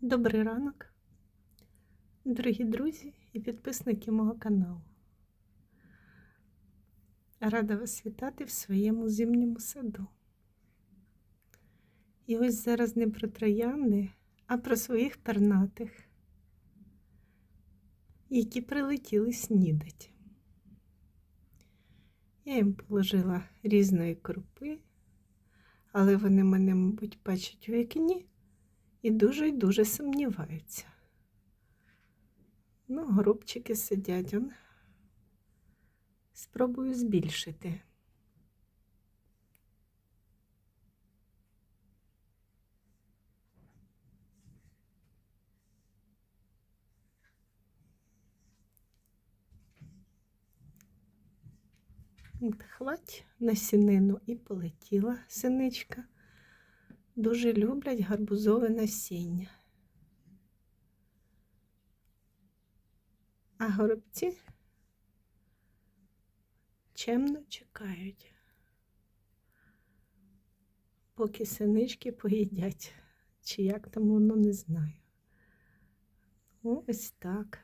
Добрий ранок, дорогі друзі і підписники мого каналу. Рада вас вітати в своєму зимньому саду. І ось зараз не про троянди, а про своїх пернатих, які прилетіли снідати. Я їм положила різної крупи, але вони мене, мабуть, бачать у вікні і дуже й дуже сумніваються. Ну, горобчики сидять. Он. Спробую збільшити. Хвать на сінину і полетіла синичка дуже люблять гарбузове насіння. А горобці чемно чекають, поки синички поїдять, чи як там воно не знаю. Ось так.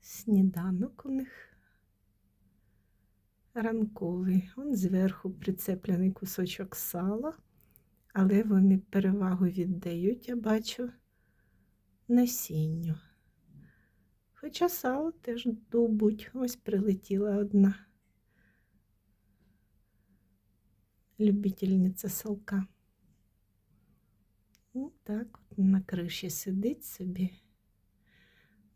Сніданок у них ранковий. Он зверху прицеплений кусочок сала, але вони перевагу віддають, я бачу, насінню. Хоча сало теж добуть. Ось прилетіла одна любительниця салка. Ну, так от на криші сидить собі.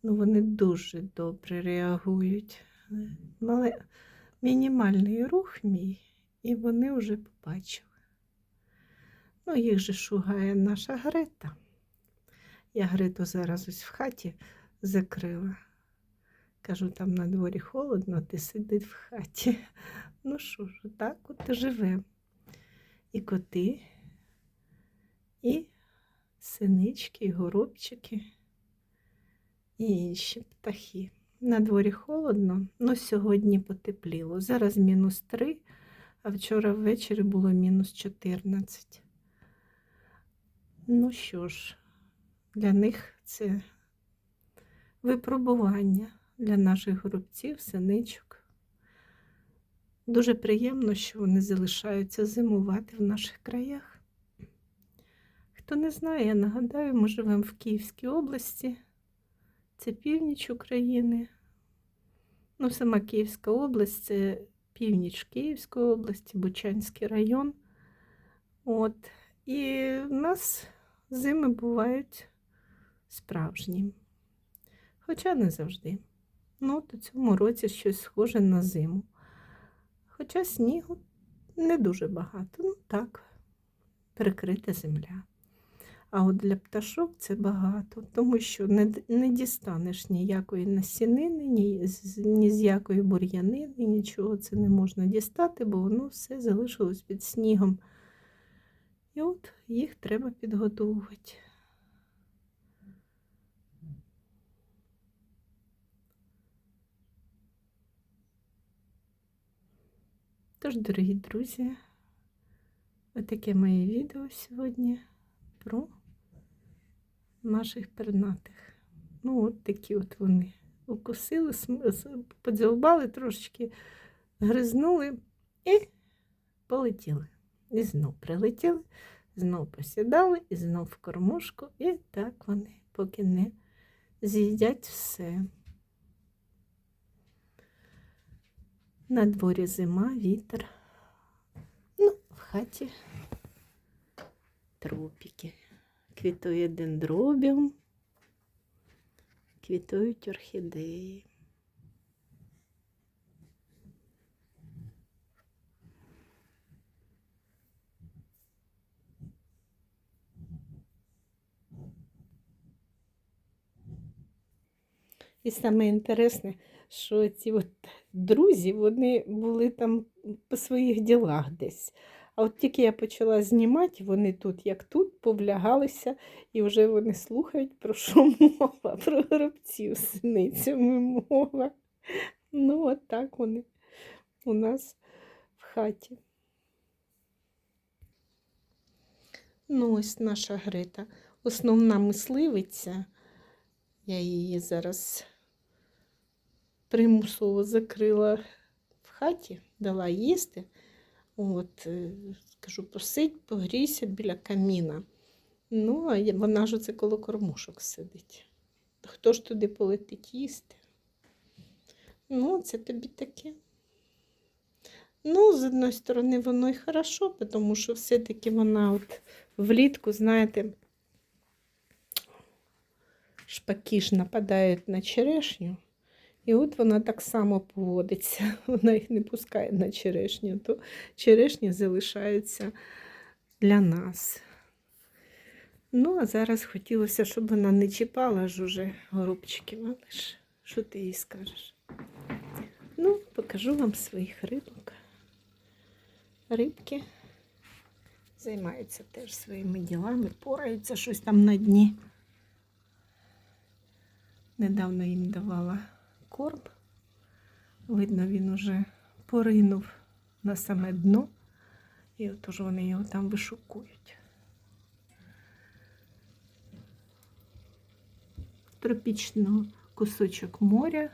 Ну, вони дуже добре реагують. Мале мінімальний рух мій, і вони вже побачили. Ну, їх же шугає наша Грета. Я Грету зараз ось в хаті закрила. Кажу, там на дворі холодно, ти сидить в хаті. Ну що ж, так от і живемо. І коти, і синички, і горобчики, і інші птахи. На дворі холодно, але сьогодні потепліло. Зараз мінус 3, а вчора ввечері було мінус 14. Ну що ж, для них це випробування для наших горобців, синичок. Дуже приємно, що вони залишаються зимувати в наших краях. Хто не знає, я нагадаю, ми живемо в Київській області. Це північ України. Ну, сама Київська область, це північ Київської області, Бучанський район. От. І в нас зими бувають справжні. Хоча не завжди. Ну, от у цьому році щось схоже на зиму. Хоча снігу не дуже багато. Ну так, перекрита земля. А от для пташок це багато, тому що не не дістанеш ніякої насінини, ні, ні з якої бур'янини, нічого це не можна дістати, бо воно все залишилось під снігом. І от їх треба підготовувати. Тож, дорогі друзі, отаке моє відео сьогодні про наших пернатих. Ну, от такі от вони укусили, подзяубали трошечки, гризнули і полетіли. І знов прилетіли, знов посідали, і знов в кормушку, і так вони, поки не з'їдять все. На дворі зима, вітер. Ну, в хаті тропіки. Квітує дендробіум, квітують орхідеї. І саме інтересне, що ці от друзі, вони були там по своїх ділах десь. А от тільки я почала знімати, вони тут, як тут, повлягалися, і вже вони слухають, про що мова, про горобців синицями мова. Ну, от так вони у нас в хаті. Ну, ось наша Грета. Основна мисливиця. Я її зараз примусово закрила в хаті, дала їсти. От, е, кажу, посидь, погрійся біля каміна. Ну, а вона ж оце коло кормушок сидить. Хто ж туди полетить їсти? Ну, це тобі таке. Ну, з одної сторони, воно й хорошо, тому що все-таки вона от влітку, знаєте, шпаки ж нападають на черешню. І от вона так само поводиться. Вона їх не пускає на черешню, то черешні залишаються для нас. Ну, а зараз хотілося, щоб вона не чіпала ж уже. Але ж, що ти їй скажеш? Ну, покажу вам своїх рибок. Рибки займаються теж своїми ділами, пораються щось там на дні. Недавно їм давала корм. Видно, він уже поринув на саме дно. І отож вони його там вишукують. Тропічно кусочок моря,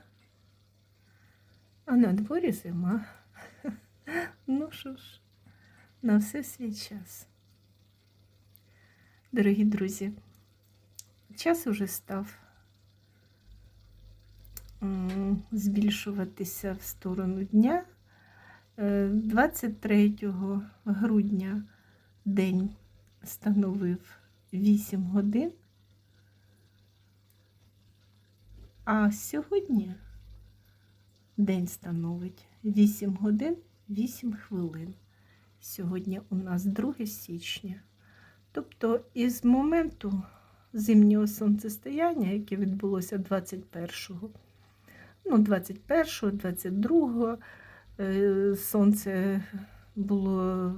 а на дворі зима. Ну що ж, на все свій час. Дорогі друзі, час уже став збільшуватися в сторону дня. Е, 23 грудня день становив 8 годин, а сьогодні день становить 8 годин 8 хвилин. Сьогодні у нас 2 січня. Тобто із моменту зимнього сонцестояння, яке відбулося 21-го, ну, 21-го, 22-го, е, сонце було,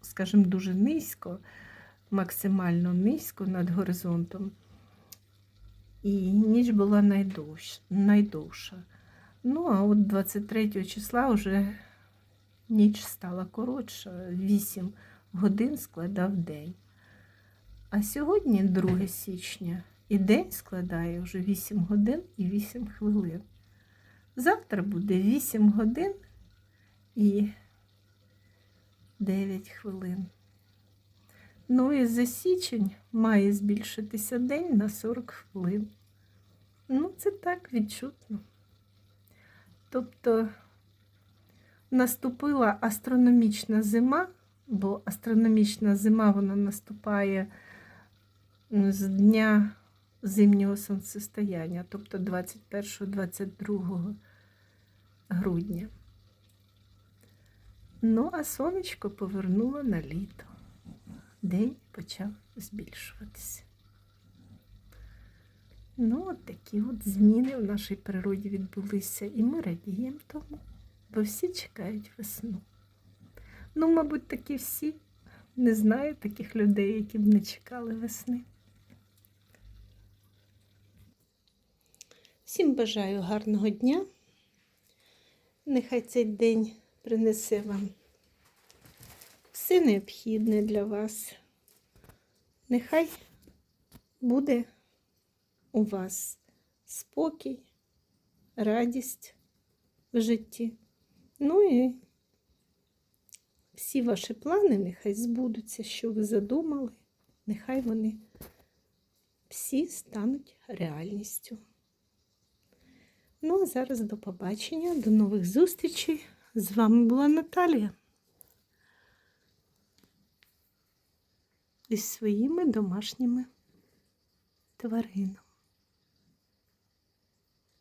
скажімо, дуже низько, максимально низько над горизонтом. І ніч була найдовш, найдовша. Ну, а от 23 числа вже ніч стала коротша, 8 годин складав день. А сьогодні 2 січня, і день складає вже 8 годин і 8 хвилин. Завтра буде 8 годин і 9 хвилин. Ну і за січень має збільшитися день на 40 хвилин. Ну, це так відчутно. Тобто наступила астрономічна зима, бо астрономічна зима вона наступає з дня зимнього сонцестояння, тобто 21-22 грудня. Ну, а сонечко повернуло на літо. День почав збільшуватися. Ну, от такі от зміни в нашій природі відбулися, і ми радіємо тому, бо всі чекають весну. Ну, мабуть, такі всі. Не знаю таких людей, які б не чекали весни. Всім бажаю гарного дня. Нехай цей день принесе вам все необхідне для вас. Нехай буде у вас спокій, радість в житті. Ну і всі ваші плани нехай збудуться, що ви задумали, нехай вони всі стануть реальністю. Ну, а зараз до побачення, до нових зустрічей. З вами була Наталія. Із своїми домашніми тваринами.